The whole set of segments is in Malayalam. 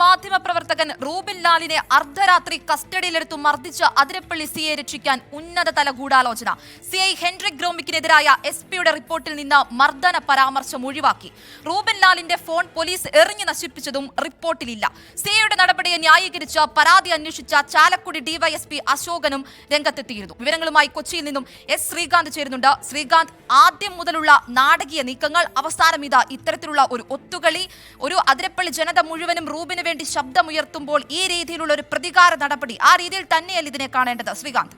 മാധ്യമപ്രവർത്തകൻ റൂബിൻ ലാലിനെ അർദ്ധരാത്രി കസ്റ്റഡിയിലെടുത്തു മർദ്ദിച്ച് അതിരപ്പള്ളി സിയെ രക്ഷിക്കാൻ ഉന്നതതല ഗൂഢാലോചന. സി ഐ ഹെൻറിക് ഗ്രോമിക്കിനെതിരായ എസ് പിയുടെ റിപ്പോർട്ടിൽ നിന്ന് മർദ്ദന പരാമർശം ഒഴിവാക്കി. റൂബിൻ ലാലിന്റെ ഫോൺ പോലീസ് എറിഞ്ഞു നശിപ്പിച്ചതും റിപ്പോർട്ടിലില്ല. സിഐയുടെ നടപടിയെ ന്യായീകരിച്ച് പരാതി അന്വേഷിച്ച ചാലക്കുടി ഡിവൈഎസ്പി അശോകനും രംഗത്തെത്തിയിരുന്നു. വിവരങ്ങളുമായി കൊച്ചിയിൽ നിന്നും എസ് ശ്രീകാന്ത് ചേരുന്നുണ്ട്. ശ്രീകാന്ത് ആദ്യം മുതലുള്ള നാടകീയ നീക്കങ്ങൾ അവസാനം ഇതാ. ഇത്തരത്തിലുള്ള ഒരു ഒത്തുകളി ഒരു അതിരപ്പള്ളി ജനത മുഴുവനും റൂബിന് വേണ്ടി ശബ്ദമുയർത്തുമ്പോൾ ഈ രീതിയിലുള്ള ഒരു പ്രതികാര നടപടി ആ രീതിയിൽ തന്നെയല്ല ഇതിനെ കാണേണ്ടത്. ശ്രീകാന്ത്.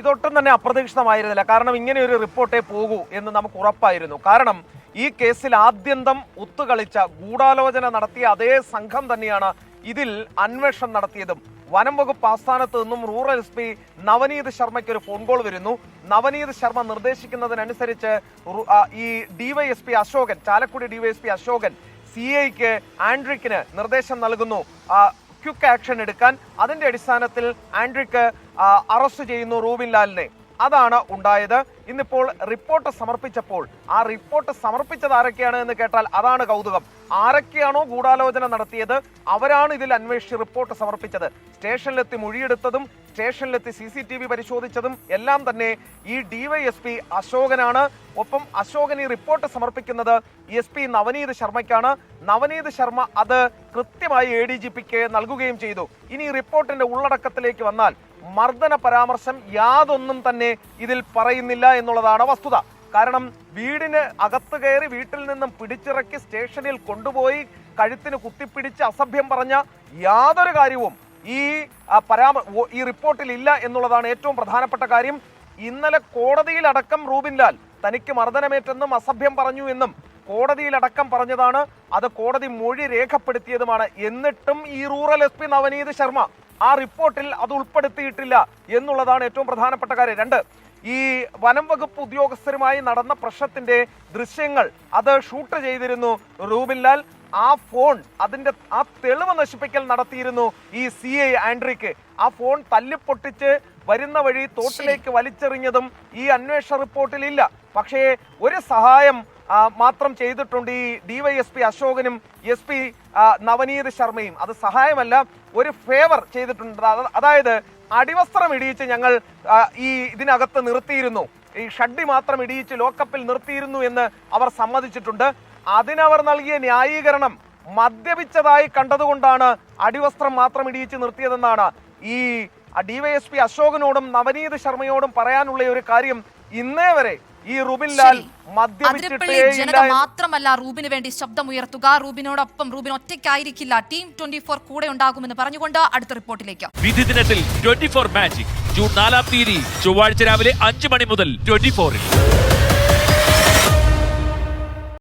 ഇതൊട്ടും തന്നെ അപ്രതീക്ഷിതമായിരുന്നില്ല. കാരണം ഇങ്ങനെ ഒരു റിപ്പോർട്ടേ പോകൂ എന്ന് നമുക്ക് ഉറപ്പായിരുന്നു. കാരണം ഈ കേസിൽ ആദ്യന്തം ഒത്തുകളിച്ച ഗൂഢാലോചന നടത്തിയ അതേ സംഘം തന്നെയാണ് ഇതിൽ അന്വേഷണം നടത്തിയതും. വനം വകുപ്പ് ആസ്ഥാനത്ത് നിന്നും റൂറൽ എസ് പി നവനീത് ശർമ്മയ്ക്ക് ഒരു ഫോൺ കോൾ വരുന്നു. നവനീത് ശർമ്മ നിർദ്ദേശിക്കുന്നതിനനുസരിച്ച് ഈ DYSP Ashokan Chalakudy DYSP Ashokan C ഐക്ക് ആൻഡ്രിക്കിന് നിർദ്ദേശം നൽകുന്നു. ക്വിക്ക് ആക്ഷൻ എടുക്കാൻ. അതിന്റെ അടിസ്ഥാനത്തിൽ ആൻഡ്രിക്ക് അറസ്റ്റ് ചെയ്യുന്നു റൂബിൻ ലാലിനെ. അതാണ് ഉണ്ടായത്. ഇന്നിപ്പോൾ റിപ്പോർട്ട് സമർപ്പിച്ചപ്പോൾ ആ റിപ്പോർട്ട് സമർപ്പിച്ചത് ആരൊക്കെയാണ് എന്ന് കേട്ടാൽ അതാണ് കൗതുകം. ആരൊക്കെയാണോ ഗൂഢാലോചന നടത്തിയത് അവരാണ് ഇതിൽ അന്വേഷിച്ച് റിപ്പോർട്ട് സമർപ്പിച്ചത്. സ്റ്റേഷനിലെത്തി മൊഴിയെടുത്തതും സ്റ്റേഷനിലെത്തി സി സി ടി വി പരിശോധിച്ചതും എല്ലാം തന്നെ ഈ ഡിവൈഎസ്പി അശോകനാണ്. ഒപ്പം അശോകൻ ഈ റിപ്പോർട്ട് സമർപ്പിക്കുന്നത് എസ് പി നവനീത് ശർമ്മയ്ക്കാണ്. നവനീത് ശർമ്മ അത് കൃത്യമായി എ ഡി ജി പിക്ക് നൽകുകയും ചെയ്തു. ഇനി റിപ്പോർട്ടിന്റെ ഉള്ളടക്കത്തിലേക്ക് വന്നാൽ മർദ്ദന പരാമർശം യാതൊന്നും തന്നെ ഇതിൽ പറയുന്നില്ല എന്നുള്ളതാണ് വസ്തുത. കാരണം വീടിന് അകത്ത് കയറി വീട്ടിൽ നിന്നും പിടിച്ചിറക്കി സ്റ്റേഷനിൽ കൊണ്ടുപോയി കഴുത്തിന് കുത്തിപ്പിടിച്ച് അസഭ്യം പറഞ്ഞ യാതൊരു കാര്യവും ഈ പരാമ ഈ റിപ്പോർട്ടിൽ ഇല്ല എന്നുള്ളതാണ് ഏറ്റവും പ്രധാനപ്പെട്ട കാര്യം. ഇന്നലെ കോടതിയിലടക്കം റൂബിൻ ലാൽ തനിക്ക് മർദ്ദനമേറ്റെന്നും അസഭ്യം പറഞ്ഞു എന്നും കോടതിയിലടക്കം പറഞ്ഞതാണ്. അത് കോടതി മൊഴി രേഖപ്പെടുത്തിയതുമാണ്. എന്നിട്ടും ഈ rural S P Navneet Sharma ആ റിപ്പോർട്ടിൽ അത് ഉൾപ്പെടുത്തിയിട്ടില്ല എന്നുള്ളതാണ് ഏറ്റവും പ്രധാനപ്പെട്ട കാര്യം. രണ്ട് ഈ വനം വകുപ്പ് ഉദ്യോഗസ്ഥരുമായി നടന്ന പ്രശ്നത്തിന്റെ ദൃശ്യങ്ങൾ അത് ഷൂട്ട് ചെയ്തിരുന്നു റൂബിൻലാൽ. ആ ഫോൺ അതിന്റെ ആ തെളിവ് നശിപ്പിക്കൽ നടത്തിയിരുന്നു ഈ സി ഐ ആൻഡ്രിക്ക്. ആ ഫോൺ തല്ലിപ്പൊട്ടിച്ച് വരുന്ന വഴി തോട്ടിലേക്ക് വലിച്ചെറിഞ്ഞതും ഈ അന്വേഷണ റിപ്പോർട്ടിൽ ഇല്ല പക്ഷേ ഒരു സഹായം മാത്രം ചെയ്തിട്ടുണ്ട് ഈ ഡിവൈഎസ്പി അശോകനും എസ് പി നവനീത് ശർമ്മയും. അത് സഹായമല്ല ഒരു ഫേവർ ചെയ്തിട്ടുണ്ട്. അതായത് അടിവസ്ത്രം ഇടിയിച്ച് ഞങ്ങൾ ഈ ഇതിനകത്ത് നിർത്തിയിരുന്നു. ഈ ഷഡ്ഡി മാത്രം ഇടിയിച്ച് ലോക്കപ്പിൽ നിർത്തിയിരുന്നു എന്ന് അവർ സമ്മതിച്ചിട്ടുണ്ട്. അതിനവർ നൽകിയ ന്യായീകരണം മദ്യപിച്ചതായി കണ്ടതുകൊണ്ടാണ് അടിവസ്ത്രം മാത്രം ഇടിയിച്ച് നിർത്തിയതെന്നാണ് ഈ ഡിവൈഎസ്പി അശോകനോടും നവനീത് ശർമ്മയോടും പറയാനുള്ള ഒരു കാര്യം ഇന്നേ വരെ ഈ റൂബിൻ ലാൽ. അതിരപ്പള്ളി ജനത മാത്രമല്ല റൂബിന് വേണ്ടി ശബ്ദമുയർത്തുക. റൂബിനോടൊപ്പം റൂബിൻ ഒറ്റയ്ക്കായിരിക്കില്ല. ടീം ട്വന്റി ഫോർ കൂടെ ഉണ്ടാകുമെന്ന് പറഞ്ഞുകൊണ്ട് അടുത്ത റിപ്പോർട്ടിലേക്ക്. വിധി ദിനത്തിൽ ട്വന്റി ഫോർ മാജിക്. ജൂൺ നാലാം തീയതി ചൊവ്വാഴ്ച രാവിലെ അഞ്ച് മണി മുതൽ ട്വന്റി ഫോറിൽ